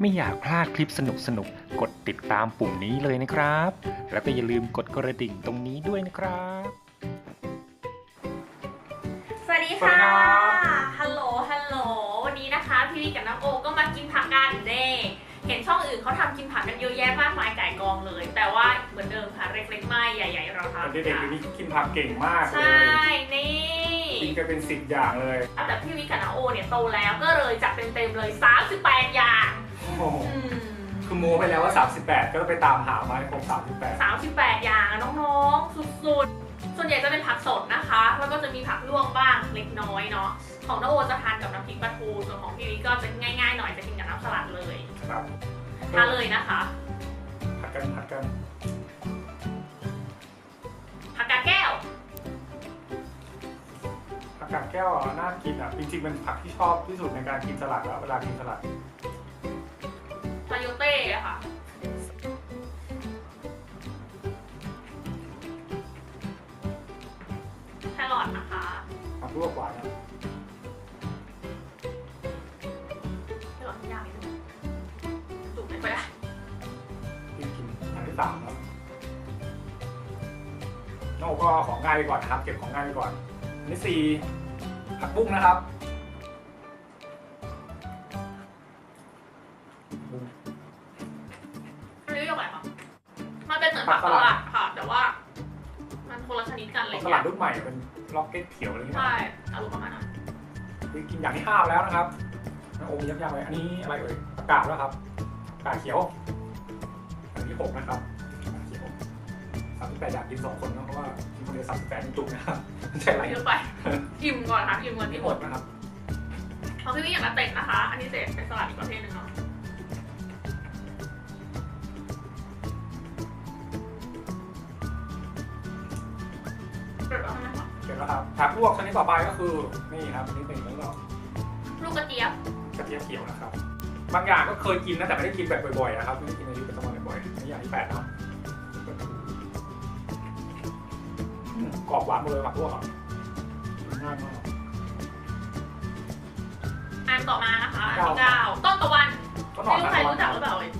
ไม่อยากพลาดคลิปสนุกๆกดติดตามปุ่มนี้เลยนะครับ แล้วก็อย่าลืมกดกระดิ่งตรงนี้ด้วยนะครับ สวัสดีสวัสค่ะดีครับฮัลโหล ฮัลโหล วันนี้นะคะ พี่วีกับน้องโอก็มากินผักกันเด้เห็นช่องอื่นเขาทำกินผักกันเยอะแยะมากมายไก่กองเลย แต่ว่าเหมือนเดิมค่ะเล็กๆไม่ใหญ่ๆเราตอนทำเด็กๆค่ะนี่กินผักเก่งมากเลใช่ ย นี่ กินกันเป็นสิบอย่างเลย แต่พี่วีกับน้องโอเนี่ยโตแล้วก็เลยจัดเต็มๆเลย 38 อย่างโอ้โหอืม คือโมไปแล้วว่า 38 ก็ต้องไปตามหามาให้ครบ38 38 อย่างอะน้องๆ สุดๆ ส่วนใหญ่จะเป็นผักสดนะคะ แล้วก็จะมีผักลวกบ้างเล็กน้อยเนาะ ของน้องโอจะทานกับน้ำพริกปลาทู ส่วนของพี่วีก็จะง่ายๆหน่อยจะกินกับน้ำสลัดเลยครับทานเลยนะคะ ผัดกันผัดกันผักกาดแก้ว ผักกาดแก้วอะน่ากินอะ จริงๆเป็นผักที่ชอบที่สุดในการกินสลัดแล้วเวลากินสลัด น้องโอก็เอาของง่ายไปก่อนนะครับ เก็บของง่ายไปก่อนอันที่สี่ผักบุ้งนะครับบุ้งอันนี้เรียกอะไรคะมันเป็นเหมือนผักสลัดค่ะ แต่ว่า มันคนละชนิดกันเลยสลัดรุ่นใหม่เป็นล็อกเก็ตเขียวอะไรอย่างเงี้ยใช่นะอารมณ์ประมาณนั้นคือกินอย่างที่ห้าแล้วนะครับน้องโอมยับยั้งไว้อันนี้อะไรเอ่ยประกาศแล้วครับประกาศเขียวอันที่หกนะครับ แปดอยากกินสองคนนะเพราะว่ากินคนเดียวสามสิบแปดจุกนะครับไม่ใช่อะไรเยอะไปอิ่มก่อนค่ะอิ่มก่อนที่ที่หหมมดดนะครับของพี่วิ่งอย่างละเต็ดนะคะ อันนี้เต็ดเป็นสลัดอีกประเภทหนึ่งเนาะเปิดแล้วใช่ไหมคะเขียวแล้วครับผักลวกชนิดต่อไปก็คือนี่ครับอันนี้เป็นแล้วก็ลูกกระเจี๊ยบกระเทียมเขียวนะครับ บางอย่างก็เคยกินนะแต่ไม่ได้กินแบบบ่อยๆนะครับไม่ได้กินในชีวิตประจำวันบ่อยๆนี่อย่างที่แปดเนาะ กรอบหวานหมดเลยผักลวกอะง่ายมาก อันต่อมานะคะอันที่เก้าต้นตะวันก็หนอไม่นรู้นะใครรู้จักหรือเปล่าเลย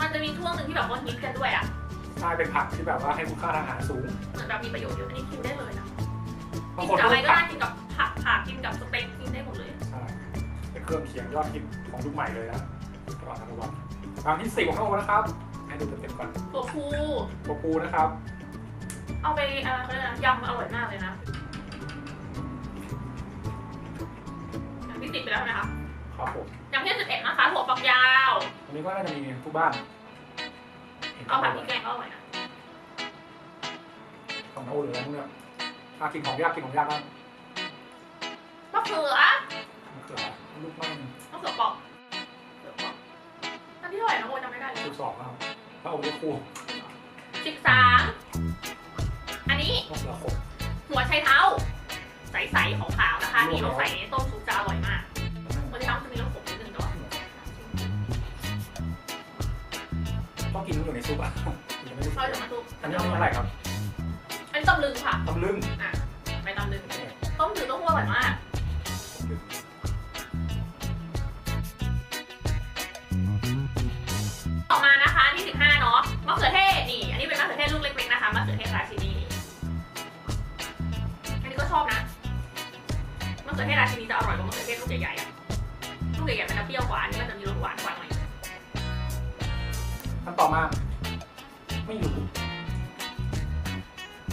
มันจะมีช่วงหนึ่งที่แบบว่าฮิตกันด้วยอะ ใช่เป็นผักที่แบบว่าให้คุณค่าทางอาหารสูงเหมือนแบบมีประโยชน์เยอะอันนี้กินได้เลยนะบางกินคนกับอะไรก็ผัได้กินกับผักผักกินกับสเต็กกินได้หมดเลยใช่เป็นเครื่องเคียงยอดฮิตของยุคใหม่เลยนะตลอดทั้งวันครั้งที่สี่ของโลกนะครับ ให้ดูเต็มๆก่อนตัวผู้ตัวปูนะครับ เอาไปอะไรเขาเรียกอะไรยำอร่อยมากเลยนะอย่างที่ติดไปแล้วใช่ไหมคะครับผมอย่างที่สิบเอ็ดนะคะถั่วฝักยาวอันนี้ก็น่าจะมีทุกบ้านเอาผัดพริกแกงก็อร่อยนะของน้าโอหรืออะไรพวกเนี้ยถ้ากินของยากกินของยากบ้างมะเขือมะเขือลูกบ้างมะเขือเปอกมะเขือเปอกอันที่เท่าไหร่นะโอจำไม่ได้เลยลูกสองนะครับถ้าโอได้คู่สิบสาม อันนี้มะเขือขบหัวไชเท้า ใสๆของขาวๆนะคะนี่เราใส่ในต้มซุปจะอร่อยมากหัวไชเท้าจะมีรสขมนิดนึงแต่ว่าต้องกินมันอยู่ในซุปอะยังไม่ได้เราจะมาซุปอันนี้อันนี้อะไรครับอันนี้ตำลึงค่ะตำลึงไปตำลึงต้มจืดเต้าหู้อร่อยมาก ขือเทศราชินีจะอร่อยกว่ามะเขือเทศลูกใหญ่ๆอะลูกใหญ่ๆมันจะเปรี้ยวกว่าอันนี้มันจะมีรสหวานกว่าหน่อยขั้นต่อมา ไม่รู้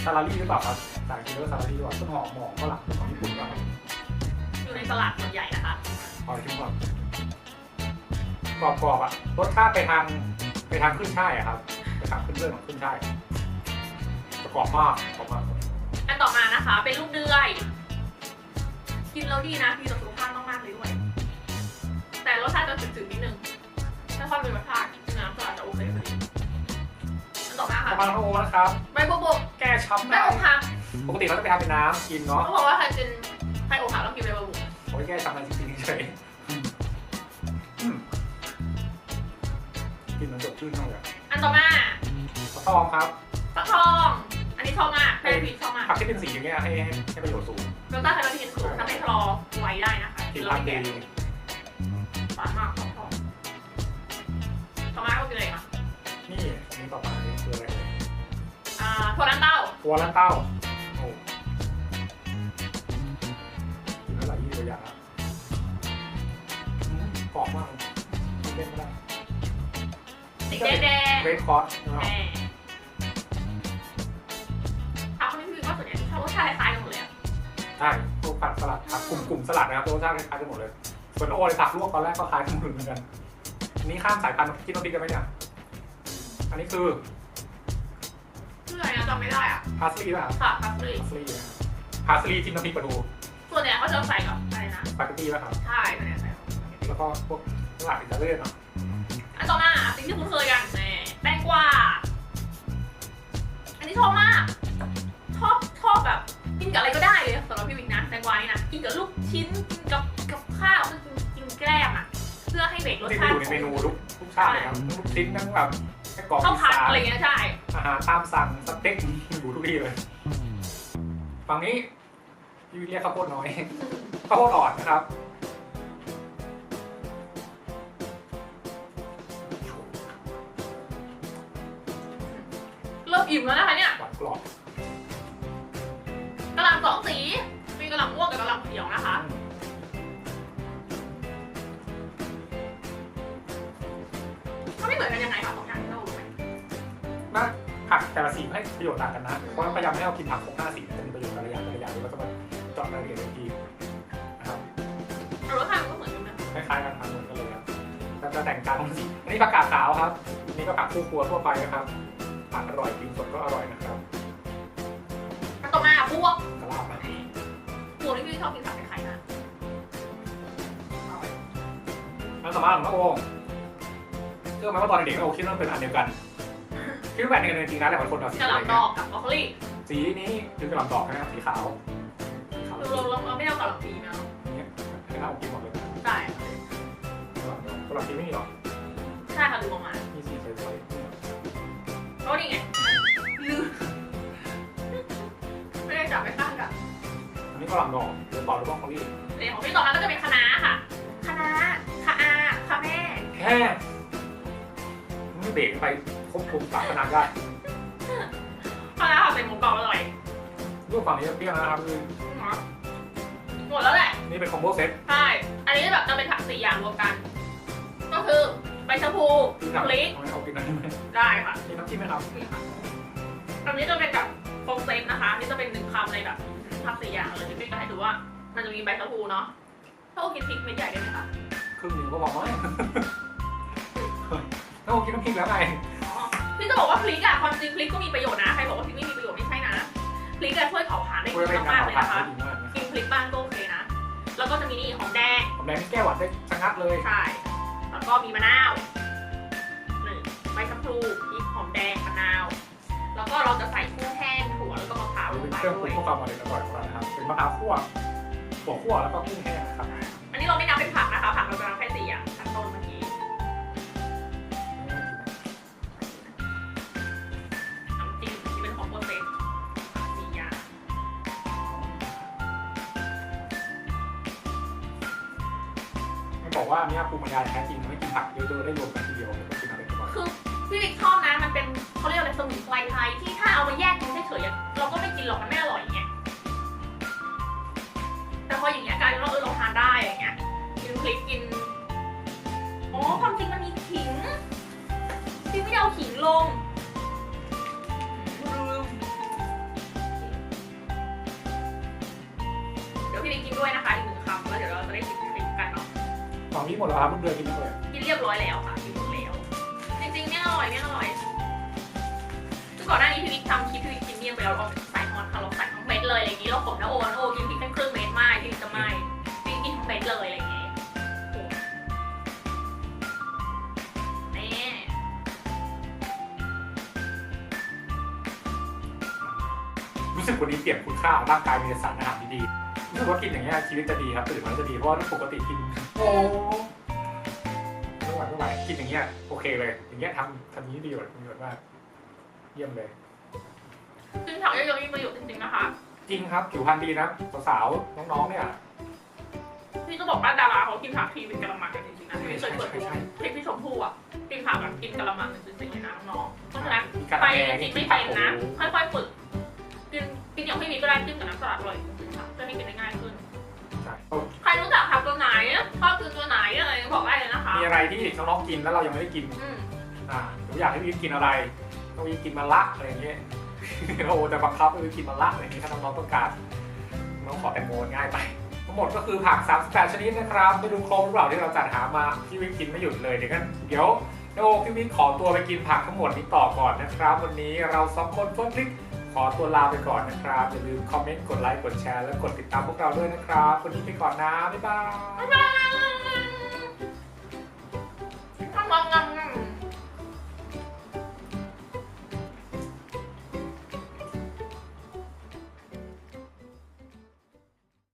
ซาลารี่หรือเปล่าครับสายกินเรียกว่าซาลารี่หรือเปล่าต้นหอมหมองข้าวหลามของญี่ปุ่นหรือเปล่าครับอยู่ในสลัดส่วนใหญ่นะคะเอาชิมก่อนกรอบๆอะรสชาติไปทางไปทางขึ้นช่ายอะครับไปทางขึ้นเรื่องของขึ้นช่ายประกอบมากกรอบมากอันต่อมานะคะ เป็นลูกเดือย กินแล้วดีนะดีต่อสุขภาพมากๆเลยด้วย แต่รสชาติจะจืดๆนิดนึงถ้าความเป็นรสชาติน้ำสลัดจะโอเคพอดีอันต่อมาค่ะประมาณโอนะครับ ใบโบโบกแก้ช้ำใบได้โอคักปกติเขาจะไปทำเป็นน้ำกินเนาะเขาบอกว่าใครกินใครโอคักต้องกินใบโบโบกโอ้ยแก้ช้ำอะไรจริงๆเฉยๆอืมกินมันสดชื่นมากเลยอันต่อมาข้าวตองครับ ฟักทองอั นี้ชอบมากแฟนพีชชอบมากผักที่เป็นสีอย่างเงี้ยให้ให้ประโยชน์สูงโรต้าแฟนพีนสูงทำให้พลอไว้ได้นะคะกินผักดีหวานมากหอมๆต่อมาก็คืออะไรคะนี่นี่ต่อมาคืออะไรอ่าถั่วลันเต้าถั่วลันเต้าโอ้กินอะไรยี่ตัวอยากอบมากเล่นไม่ได้สีแดงแดงเรดคอร์สแชอบรสชาติคล้ายๆกันหมดเลยอะใช่พวกผัดสลัดผัดกลุ่มกลุ่มสลัดนะครับรสชาติคล้ายๆกันหมดเลย ส่วนโอเลยผักลวกตอนแรกก็คล้ายกันหมดเหมือนกันอันนี้ข้ามสายพันธุ์กินน้ำพริกกันไหมเนี่ยอันนี้คือชื่ออะไรนะจำไม่ได้อะพาสลีป่ะครับค่ะพัสลีพาสลีนะครับพาสลีจิ้มน้ำพริกปลาทูส่วนใหญ่เขาจะใส่กับอะไรนะสปาเกตตี้ป่ะครับใช่ส่วนใหญ่ใส่กับแล้วก็พวกสลัดอิตาเลียนเนาะอันต่อมาสิ่งที่คุ้นเคยกันแห ทุกชิ้นทั้งแบบแค่กรอบข้าวพิซผัดซ่าอะไรเงี้ยใช่อาหารตามสั่งสเต็กอยู่ทุกที่เลย ฝั่งนี้พี่วิเรียกข้าวโพดน้อยข้าวโพดอ่อนนะครับเริ่มอิ่มแล้วนะคะเนี่ยหวานกรอบกระหล่ำสองสี มีกระหล่ำม่วงกับกระหล่ำเขียวนะคะ ไม่เหมือนกันยังไงคะสองอย่างที่เรารู้ไหมนะผักแต่ละสีให้ประโยชน์ต่างกันนะ เพราะฉะนั้นพยายามให้เรากินผักครบห้าสีจะมีประโยชน์แต่ละอย่างแต่ละอย่างเราก็มาเจาะรายละเอียดอีกทีนะครับแต่รสชาติมันก็เหมือนกันนะคล้ายๆกันทำเหมือนกันเลยครับแต่จะแต่งจานสีอันนี้ผักกาดขาวครับอันนี้ก็ผักคู่ครัวทั่วไปนะครับผักอร่อยกินสดก็อร่อยนะครับแล้วต่อมาพวกกระลาบนะพวกที่พี่ชอบกินผักไข่ๆนะน้ำสมาของน้องโอมเชื่อไหมว่าตอนเด็กๆน้องโอคิดว่าเป็นอันเดียวกันคิดว่าแบบเดียวกันจริงๆนะแต่บางคนเอาสีกระหอะไรล่ำดเงี้อยกกับบรอกโคลีสีนี้คือกระหล่ำดอกนะครับสีขาวสีขาวเราเราเราไม่เอากระหล่ำปีนะ เบรกไปควบคุมสามขนาดได้คะน้าค่ะใส่หมูกรอบอร่อยรูปฝั่งนี้เปรี้ยวนะครับคือหมดแล้วแหละ นี่เป็นคอมโบเซ็ตใช่ อันนี้แบบจะเป็นผักสี่อย่างรวมกัน ก็คือใบชะพูที่หนักพริกเอาให้เขากินหน่อยได้ไหมได้ค่ะมีน้ำจิ้มไหมครับนี่ค่ะอันนี้จะเป็นแบบโฟงเซนนะคะอันนี่จะเป็นหนึ่งคำในแบบผักสี่อย่างเลยที่พี่ก็ให้ดูว่า มันจะมีใบชะพูเนาะถ้าโอกินพริกเม็ดใหญ่ได้ไหมคะครึ่งหนึ่งก็บอกว่า ถ้าผมกินน้ำพริกแล้วไงอ๋อพี่จะบอกว่าพริกอะความจริงพริกก็มีประโยชน์นะ ใครบอกว่าพริกไม่มีประโยชน์ไม่ใช่นะ พริกอะช่วยเผาผลาญได้คุดียเป็นมากการๆเลยผ่านะคะดีมากนะกินพริกบ้านก็โอเคนะ แล้วก็จะมีนี่หอมแดงผมแดงนี่แก้หวัดได้ชะงัดเลย ใช่ แล้วก็มีมะนาวหนึ่งใบชะพลูพริกหอมแดงมะนาว แล้วก็เราจะใส่กุ้งแห้งถั่วแล้วก็มะพร้าวลเป็นงไปเครื่องปด้รุวงยเพื่อความอร่อยอร่อยของเรานะครับ เป็นมะพร้าวคั่วถั่วคั่วแล้วก็กุ้งแห้งนะครับ อันนี้เราไม่นับเป็นผักนะคะ ผักเราจะนับแค่สี่อย่างขั้น บอกว่าอันนี้ภูมิปัญญาแท้จริงทำให้กินผักเยอะๆได้รวมกันทีเดียวกินอะไรกันบ้าคือพี่วิกชอบนะมันเป็นเขาเรียกอะไรสมุนไพรไทยที่ถ้าเอามาแยกกินเฉยๆเราก็ไม่กินหรอกมันไม่อร่อยอย่างเงี้ยแต่พออย่างเงี้ยกลายเป็นว่าเออเราทานได้อย่างเงี้ยกินพริกกินอ๋อความจริงมันมีขิงพี่ไม่ได้เอาขิงลงลืมเดี๋ยวพี่วิกกินด้วยนะคะ ฝั่งนี้หมดแล้วครับลูกเดือยกินหมดเลยกินเรียบร้อยแล้วค่ะกินหมดแล้ว จริงๆเนี่ยอร่อยเนี่ยอร่อยคือก่อนหน้านี้พี่วิกทำคลิปพี่วิกกินเมี่ยงไปแล้วเราใส่ฮอนค่ะเราใส่ทั้งเม็ดเลยอะไรอย่างนี้เราขมนะโอนะโอกินพริกแค่ครึ่งเม็ดไม่พี่วิกจะไม่พี่วิกกินทั้งเม็ดเลยอะไรอย่างนี้โอ้นี่รู้สึกวันนี้เปลี่ยนคุณค่าร่างกายมีแต่สารอาหารดีๆรู้สึกว่ากินอย่างเงี้ยชีวิตจะดีครับตื่นมาจะดีเพราะว่าปกติกิน โอ้ไม่ไหวไม่ไหวกินอย่างเงี้ยโอเคเลย อย่างเงี้ยทำทำนี้ดีกว่าประโยชน์มากเยี่ยมเลยกินผักเยอะๆมีประโยชน์จริงๆนะคะ จริงครับผิวพรรณดีนะสาวๆน้องๆเนี่ยพี่จะบอกว่าดาราเขากินผักทีเป็นกะละมังกันจริงๆนะพี่ไม่เคยเปิดดูใช่คลิปพี่ชมพู่อะกินผักแบบกินกะละมังจริงๆเลยนะน้องๆเพราะฉะนั้นมีการไปแกจริงๆไม่เป็นนะค่อยๆฝึกเวลาจิ้มกับน้ำสลัดอร่อยจริงๆค่ะจะให้กินได้ง่ายขึ้น ใช่ใครรู้จักผักตัวไหนชอบกินตัวไหนอะไรบอกได้เลยนะคะมีอะไรที่น้องๆกินแล้วเรายังไม่ได้กินอืมอ่าหรืออยากให้พี่กินอะไร ต้องพี่กินมะละอะไรอย่างเงี้ยโอ้แต่บังคับให้พี่กินมะละอะไรอย่างเงี้ยถ้าน้องๆต้องการน้องขอแตงโมง่ายไปทั้งหมดก็คือผัก 38 ชนิดนะครับไปดูครบหรือเปล่าที่เราจัดหามาพี่วิกกินไม่หยุดเลยเดี๋ยวกันเดี๋ยวเดี๋ยวพี่วิกขอตัวไปกินผักทั้งหมดนี้ต่อก่อนนะครับ วันนี้เราสองคนเฟิร์สคลิก ขอตัวลาไปก่อนนะครับ อย่าลืมคอมเมนต์ กดไลค์ กดแชร์ และกดติดตามพวกเราด้วยนะครับ วันนี้ไปก่อนนะ บ๊ายบาย บ๊ายบายงำงง